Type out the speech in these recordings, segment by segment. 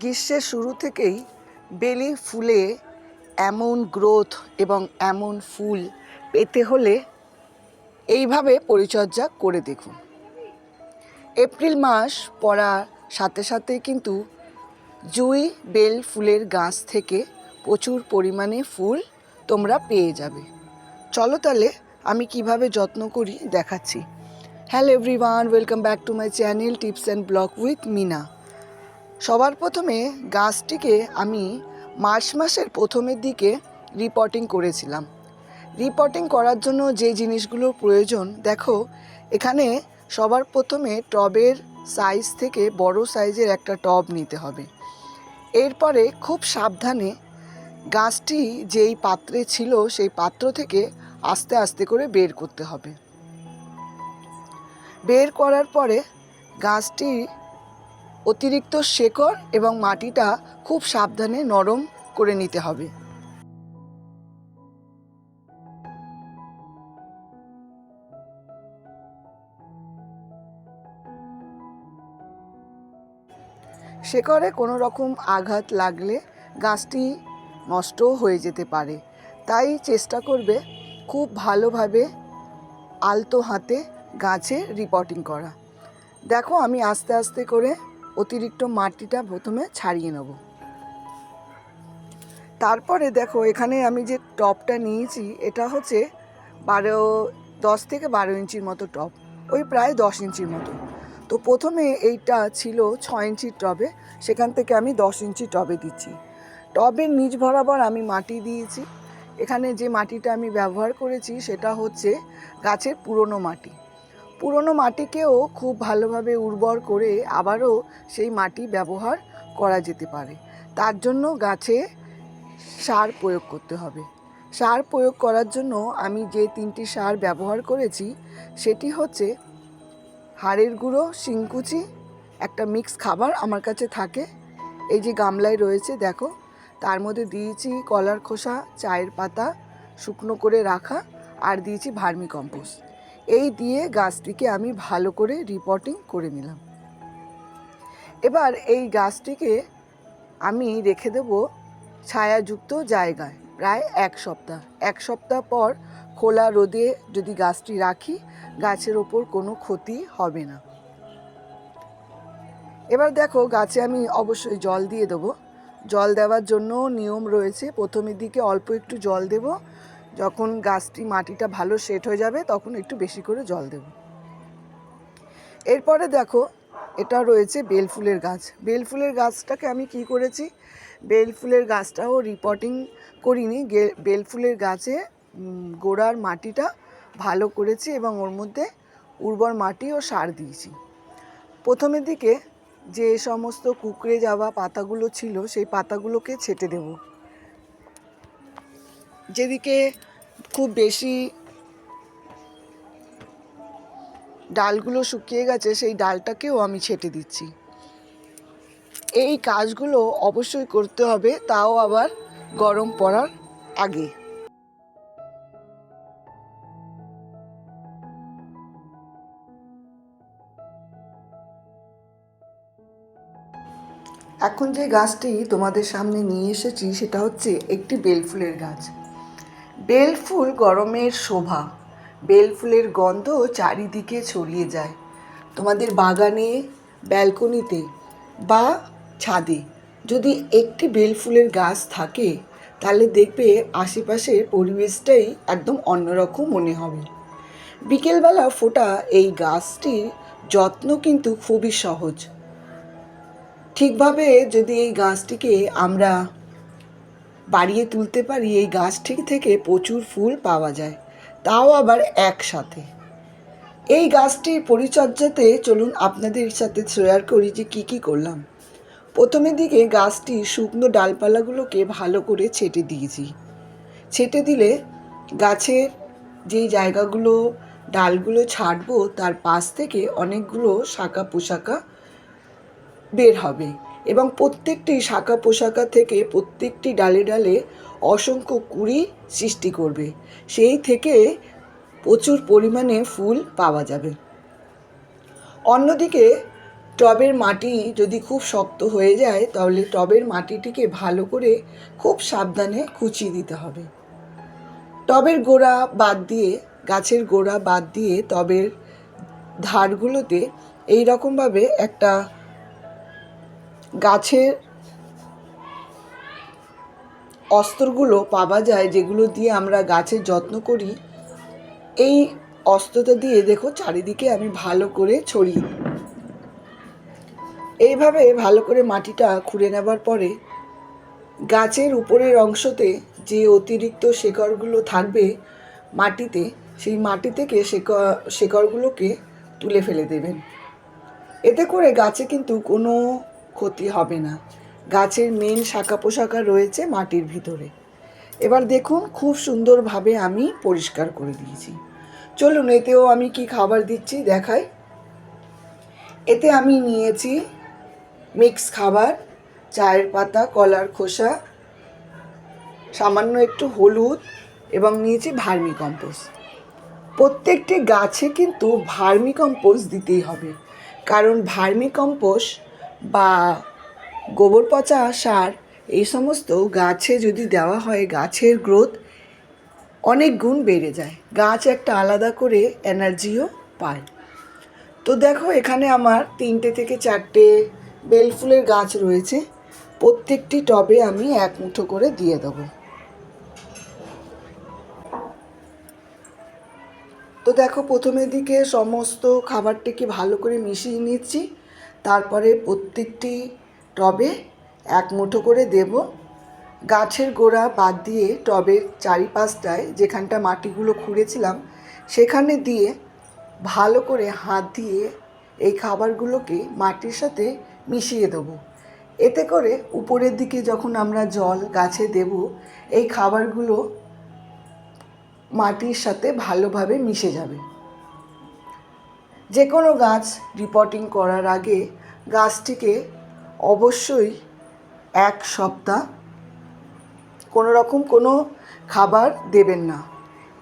গ্রীষ্মের শুরু থেকেই বেলি ফুলে এমন গ্রোথ এবং এমন ফুল পেতে হলে এইভাবে পরিচর্যা করে দেখুন। এপ্রিল মাস পড়ার সাথে সাথে কিন্তু জুই বেল ফুলের গাছ থেকে প্রচুর পরিমাণে ফুল তোমরা পেয়ে যাবে। চলো তাহলে আমি কীভাবে যত্ন করি দেখাচ্ছি। Hello everyone welcome back to my channel tips and blog with Mina সবার প্রথমে গাছটিকে আমি মার্চ মাসের প্রথমের দিকে রিপোর্টিং করেছিলাম। রিপোর্টিং করার জন্য যে জিনিসগুলোর প্রয়োজন, দেখো, এখানে সবার প্রথমে টবের সাইজ থেকে বড় সাইজের একটা টব নিতে হবে। এরপরে খুব সাবধানে গাছটি যেই পাত্রে ছিল সেই পাত্র থেকে আস্তে আস্তে করে বের করতে হবে। বের করার পরে গাছটি অতিরিক্ত শেকড় এবং মাটিটা খুব সাবধানে নরম করে নিতে হবে। শেকড়ে কোনো রকম আঘাত লাগলে গাছটি নষ্টও হয়ে যেতে পারে। তাই চেষ্টা করবে খুব ভালোভাবে আলতো হাতে গাছে রিপোর্টিং করা। দেখো, আমি আস্তে আস্তে করে অতিরিক্ত মাটিটা প্রথমে ছাড়িয়ে নেব। তারপরে দেখো, এখানে আমি যে টপটা নিয়েছি, এটা হচ্ছে বারো, দশ থেকে বারো ইঞ্চির মতো টপ। ওই প্রায় দশ ইঞ্চির মতো। তো প্রথমে এইটা ছিল ছ ইঞ্চির টবে, সেখান থেকে আমি দশ ইঞ্চি টবে দিচ্ছি। টবের নিচ বরাবর আমি মাটি দিয়েছি। এখানে যে মাটিটা আমি ব্যবহার করেছি, সেটা হচ্ছে গাছের পুরনো মাটি। পুরনো মাটিকেও খুব ভালোভাবে উর্বর করে আবারও সেই মাটি ব্যবহার করা যেতে পারে। তার জন্য গাছে সার প্রয়োগ করতে হবে। সার প্রয়োগ করার জন্য আমি যে তিনটি সার ব্যবহার করেছি, সেটি হচ্ছে হাড়ের গুঁড়ো, শিংকুচি, একটা মিক্স খাবার আমার কাছে থাকে। এই যে গামলায় রয়েছে, দেখো, তার মধ্যে দিয়েছি কলার খোসা, চায়ের পাতা, শুকনো করে রাখা, আর দিয়েছি ভার্মি কম্পোস্ট। এই দিয়ে গাছটিকে আমি ভালো করে রিপোর্টিং করে নিলাম। এবার এই গাছটিকে আমি রেখে দেব ছায়াযুক্ত জায়গায় প্রায় এক সপ্তাহ। এক সপ্তাহ পর খোলা রোদে যদি গাছটি রাখি, গাছের ওপর কোনো ক্ষতি হবে না। এবার দেখো গাছে আমি অবশ্যই জল দিয়ে দেবো। জল দেওয়ার জন্য নিয়ম রয়েছে। প্রথমের দিকে অল্প একটু জল দেব। যখন গাছটি মাটিটা ভালো সেট হয়ে যাবে, তখন একটু বেশি করে জল দেব। এরপরে দেখো, এটা রয়েছে বেল ফুলের গাছ। বেল ফুলের গাছটাকে আমি কি করেছি? বেল ফুলের গাছটাও রিপোর্টিং করিনি। গে- বেল ফুলের গাছে গোড়ার মাটিটা ভালো করেছি এবং ওর মধ্যে উর্বর মাটি ও সার দিয়েছি। প্রথমের দিকে যে সমস্ত কুকড়ে যাওয়া পাতাগুলো ছিল, সেই পাতাগুলোকে ছেটে দেব। যেদিকে খুব বেশি ডালগুলো শুকিয়ে গেছে, সেই ডালটাকেও আমি ছেটে দিচ্ছি। এই কাজগুলো অবশ্যই করতে হবে, তাও আবার গরম পড়ার আগে। এখন যে গাছটি তোমাদের সামনে নিয়ে এসেছি, সেটা হচ্ছে একটি বেলফুলের গাছ। বেল ফুল গরমের শোভা। বেল ফুলের গন্ধ চারিদিকে ছড়িয়ে যায়। তোমাদের বাগানে, ব্যালকনিতে বা ছাদে যদি একটি বেল ফুলের গাছ থাকে, তাহলে দেখবে আশেপাশের পরিবেশটাই একদম অন্যরকম মনে হবে। বিকেলবেলা ফোটা এই গাছটির যত্ন কিন্তু খুবই সহজ। ঠিকভাবে যদি এই গাছটিকে আমরা বাড়িয়ে তুলতে পারি এই গাছটি থেকে প্রচুর ফুল পাওয়া যায়। তাও আবার একসাথে। এই গাছটির পরিচর্যাতে চলুন আপনাদের সাথে শেয়ার করি যে কি কি করলাম। প্রথমের দিকে গাছটি শুকনো ডালপালাগুলোকে ভালো করে ছেটে দিয়েছি। ছেটে দিলে গাছের যেই জায়গাগুলো ডালগুলো ছাড়বো, তার পাশ থেকে অনেকগুলো শাখা পোশাকা বের হবে। এবং প্রত্যেকটি শাখা পোশাকা থেকে প্রত্যেকটি ডালে ডালে অসংখ্য কুড়ি সৃষ্টি করবে। সেই থেকে প্রচুর পরিমাণে ফুল পাওয়া যাবে। অন্যদিকে টবের মাটি যদি খুব শক্ত হয়ে যায়, তাহলে টবের মাটিটিকে ভালো করে খুব সাবধানে কুচিয়ে দিতে হবে। টবের গোড়া বাদ দিয়ে, গাছের গোড়া বাদ দিয়ে টবের ধারগুলোতে এই রকমভাবে একটা গাছের অস্ত্রগুলো পাওয়া যায়, যেগুলো দিয়ে আমরা গাছের যত্ন করি, এই অস্ত্রটা দিয়ে দেখো চারিদিকে আমি ভালো করে ছড়িয়ে। এইভাবে ভালো করে মাটিটা খুঁড়ে নেবার পরে গাছের উপরের অংশতে যে অতিরিক্ত শেকড়গুলো থাকবে মাটিতে, সেই মাটি থেকে শেকড়, শেকড়গুলোকে তুলে ফেলে দেবেন এতে করে গাছে কিন্তু কোনো ক্ষতি হবে না। গাছের মেন শাখা পোশাখা রয়েছে মাটির ভিতরে। এবার দেখুন খুব সুন্দরভাবে আমি পরিষ্কার করে দিয়েছি। চলুন, এতেও আমি কি খাবার দিচ্ছি দেখাই। এতে আমি নিয়েছি মিক্স খাবার, চায়ের পাতা, কলার খোসা, সামান্য একটু হলুদ এবং নিয়েছি ভার্মি কম্পোস্ট। প্রত্যেকটি গাছে কিন্তু ভার্মি কম্পোস্ট দিতেই হবে। কারণ ভার্মি কম্পোস্ট বা গোবর পচা সার, এই সমস্ত গাছে যদি দেওয়া হয়, গাছের গ্রোথ অনেক গুণ বেড়ে যায়। গাছ একটা আলাদা করে এনার্জিও পায়। তো দেখো, এখানে আমার তিনটে থেকে চারটে বেল ফুলের গাছ রয়েছে। প্রত্যেকটি টবে আমি এক মুঠো করে দিয়ে দেবো। তো দেখো, প্রথমের দিকে সমস্ত খাবারটিকে ভালো করে মিশিয়ে নিচ্ছি। তারপরে প্রত্যেকটি টবে এক মুঠো করে দেব। গাছের গোড়া বাদ দিয়ে টবের চারিপাশটায় যেখানটা মাটিগুলো খুঁড়েছিলাম, সেখানে দিয়ে ভালো করে হাত দিয়ে এই খাবারগুলোকে মাটির সাথে মিশিয়ে দেবো। এতে করে উপরের দিকে যখন আমরা জল গাছে দেব, এই খাবারগুলো মাটির সাথে ভালোভাবে মিশে যাবে। যে কোনো গাছ রিপোর্টিং করার আগে গাছটিকে অবশ্যই এক সপ্তাহ কোনো রকম কোনো খাবার দেবেন না।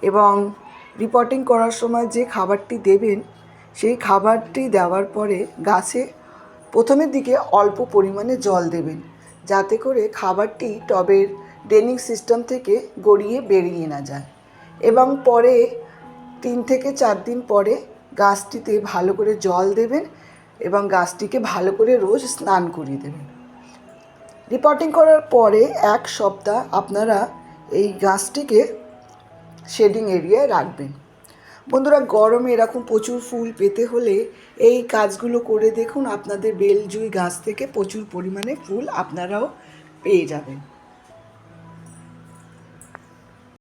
এবং রিপোর্টিং করার সময় যে খাবারটি দেবেন, সেই খাবারটি দেওয়ার পরে গাছে প্রথমের দিকে অল্প পরিমাণে জল দেবেন, যাতে করে খাবারটি টবের ড্রেনিং সিস্টেম থেকে গড়িয়ে বেরিয়ে না যায়। এবং পরে তিন থেকে চার দিন পরে গাছটিতে ভালো করে জল দেবেন এবং গাছটিকে ভালো করে রোজ স্নান করিয়ে দেবেন। রিপোর্টিং করার পরে এক সপ্তাহ আপনারা এই গাছটিকে শেডিং এরিয়ায় রাখবেন। বন্ধুরা, গরমে এরকম প্রচুর ফুল পেতে হলে এই কাজগুলো করে দেখুন, আপনাদের বেলজুই গাছ থেকে প্রচুর পরিমাণে ফুল আপনারাও পেয়ে যাবেন।